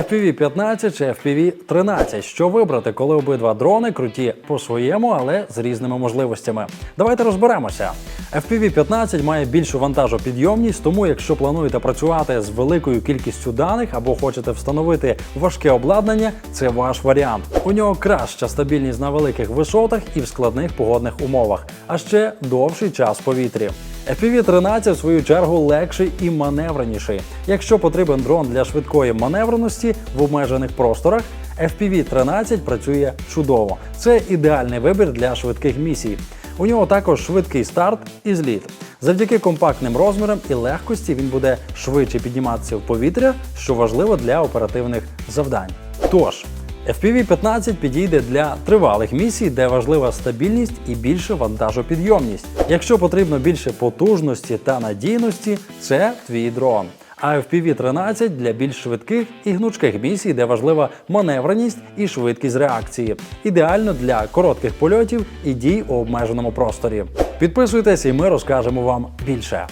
FPV-15 чи FPV-13. Що вибрати, коли обидва дрони круті по-своєму, але з різними можливостями? Давайте розберемося. FPV-15 має більшу вантажопідйомність, тому якщо плануєте працювати з великою кількістю даних або хочете встановити важке обладнання, це ваш варіант. У нього краща стабільність на великих висотах і в складних погодних умовах, а ще довший час в повітрі. FPV-13, в свою чергу, легший і маневреніший. Якщо потрібен дрон для швидкої маневреності в обмежених просторах, FPV-13 працює чудово. Це ідеальний вибір для швидких місій. У нього також швидкий старт і зліт. Завдяки компактним розмірам і легкості він буде швидше підніматися в повітря, що важливо для оперативних завдань. Тож, FPV-15 підійде для тривалих місій, де важлива стабільність і більше вантажопідйомність. Якщо потрібно більше потужності та надійності, це твій дрон. А FPV-13 для більш швидких і гнучких місій, де важлива маневреність і швидкість реакції. Ідеально для коротких польотів і дій у обмеженому просторі. Підписуйтесь, і ми розкажемо вам більше.